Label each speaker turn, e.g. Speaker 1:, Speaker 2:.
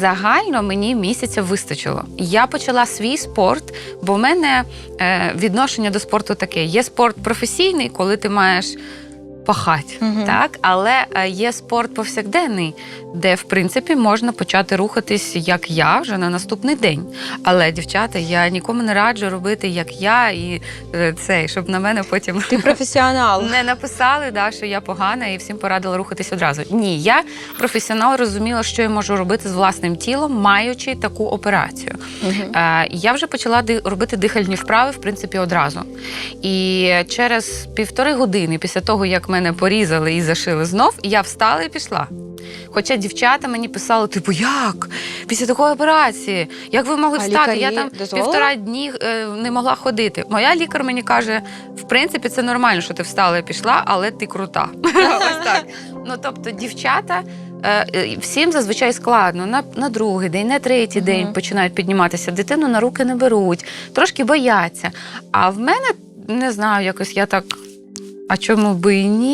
Speaker 1: Загально мені місяця вистачило. Я почала свій спорт, бо в мене е, відношення до спорту таке: є спорт професійний, коли ти маєш пахати,
Speaker 2: Мгм.
Speaker 1: так? але е, є спорт повсякденний, де в принципі можна почати рухатись, як я, вже на наступний день. Але, дівчата, я нікому не раджу робити, як я, і е, цей, щоб на мене потім
Speaker 2: Ти професіонал.
Speaker 1: не написали, да, що я погана і всім порадила рухатись одразу. Ні, я професіонал розуміла, що я можу робити з власним тілом, маючи таку операцію. Е, я вже почала робити дихальні вправи, в принципі, одразу. І через півтори години після того, як мене порізали і зашили знов, і я встала і пішла. Хоча дівчата мені писали, типу, як? Після такої операції, як ви могли
Speaker 2: А
Speaker 1: встати? Я там
Speaker 2: дозволили?
Speaker 1: півтора дні е, не могла ходити. Моя лікар мені каже: в принципі, це нормально, що ти встала і пішла, але ти крута. Ось так. Ну тобто, дівчата. е, е, Всім зазвичай складно на, на другий день, на третій
Speaker 2: Мгм.
Speaker 1: день починають підніматися. Дитину на руки не беруть, трошки бояться. А в мене не знаю, якось я так. А чому би і ні?